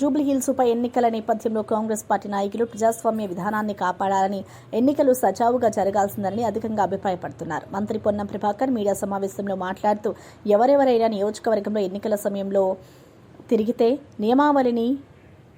జూబ్లీహిల్స్ ఉప ఎన్నికల నేపథ్యంలో కాంగ్రెస్ పార్టీ నాయకులు ప్రజాస్వామ్య విధానాన్ని కాపాడాలని ఎన్నికలు సజావుగా జరగాల్సిందని అధికంగా అభిప్రాయపడుతున్నారు. మంత్రి పొన్నం ప్రభాకర్ మీడియా సమావేశంలో మాట్లాడుతూ ఎవరెవరైనా నియోజకవర్గంలో ఎన్నికల సమయంలో తిరిగితే నియమావళిని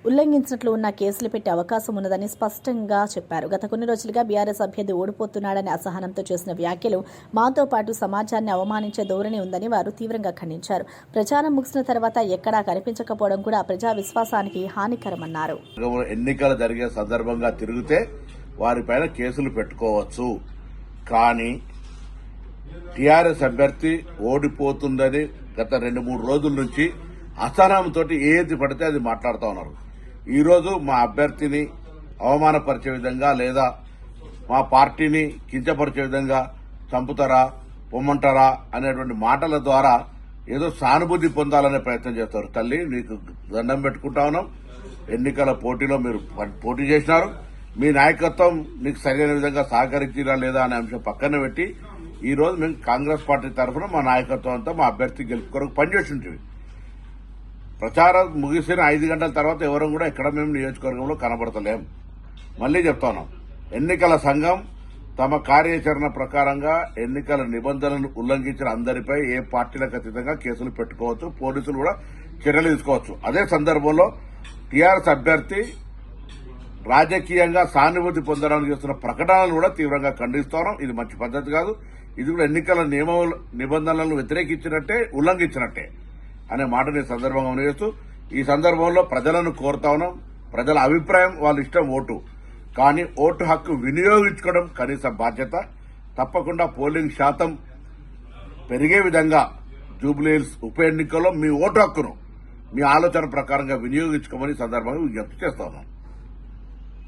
ఉల్లంఘించినట్లు ఉన్న కేసులు పెట్టే అవకాశం ఉన్నదని స్పష్టంగా చెప్పారు. గత కొన్ని రోజులుగా బీఆర్ఎస్ అభ్యర్థి ఓడిపోతున్నాడని అసహనంతో చేసిన వ్యాఖ్యలు మాతో పాటు సమాజాన్ని అవమానించే ధోరణి ఉందని వారు తీవ్రంగా ఖండించారు. ప్రచారం ముగిసిన తర్వాత ఎక్కడా కనిపించకపోవడం కూడా ప్రజా విశ్వాసానికి హానికరమన్నారు ఎన్నికలు జరిగే సందర్భంగా తిరిగితే వారిపైన కేసులు పెట్టుకోవచ్చు. కానీ టీఆర్ఎస్ అభ్యర్థి ఓడిపోతుందని గత రెండు మూడు రోజుల నుంచి అసహనంతో ఏది పడితే అది మాట్లాడుతూ ఉన్నారు. ఈరోజు మా అభ్యర్థిని అవమానపరిచే విధంగా లేదా మా పార్టీని కించపరిచే విధంగా చంపుతారా పొమ్మంటారా అనేటువంటి మాటల ద్వారా ఏదో సానుభూతి పొందాలనే ప్రయత్నం చేస్తారు. తల్లి నీకు దండం పెట్టుకుంటా ఉన్నాం. ఎన్నికల పోటీలో మీరు పోటీ చేసినారు. మీ నాయకత్వం నీకు సరైన విధంగా సహకరించిరా లేదా అనే అంశం పక్కన పెట్టి ఈరోజు మేము కాంగ్రెస్ పార్టీ తరఫున మా నాయకత్వం అంతా మా అభ్యర్థి గెలుపు కొరకు పనిచేస్తుంటే ప్రచారం ముగిసిన ఐదు గంటల తర్వాత ఎవరు కూడా ఎక్కడ మేము నియోజకవర్గంలో కనబడతలేం. మళ్ళీ చెప్తాను. ఎన్నికల సంఘం తమ కార్యాచరణ ప్రకారంగా ఎన్నికల నిబంధనలను ఉల్లంఘించిన అందరిపై ఏ పార్టీలకు అతీతంగా కేసులు పెట్టుకోవచ్చు పోలీసులు కూడా చర్యలు తీసుకోవచ్చు. అదే సందర్భంలో టీఆర్ఎస్ అభ్యర్థి రాజకీయంగా సానుభూతి పొందడానికి చేస్తున్న ప్రకటనలు కూడా తీవ్రంగా ఖండిస్తున్నాం. ఇది మంచి పద్ధతి కాదు. ఇది కూడా ఎన్నికల నియమ నిబంధనలను వ్యతిరేకించినట్టే ఉల్లంఘించినట్టే. అనే మాటని ఈ సందర్భంగా చేస్తూ ఈ సందర్భంలో ప్రజలను కోరుతా ఉన్నాం. ప్రజల అభిప్రాయం వాళ్ళ ఇష్టం ఓటు. కానీ ఓటు హక్కు వినియోగించుకోవడం కనీస బాధ్యత. తప్పకుండా పోలింగ్ శాతం పెరిగే విధంగా జూబ్లీహిల్స్ ఉప ఎన్నికల్లో మీ ఓటు హక్కును మీ ఆలోచన ప్రకారంగా వినియోగించుకోమని సందర్భంగా విజ్ఞప్తి చేస్తా ఉన్నాను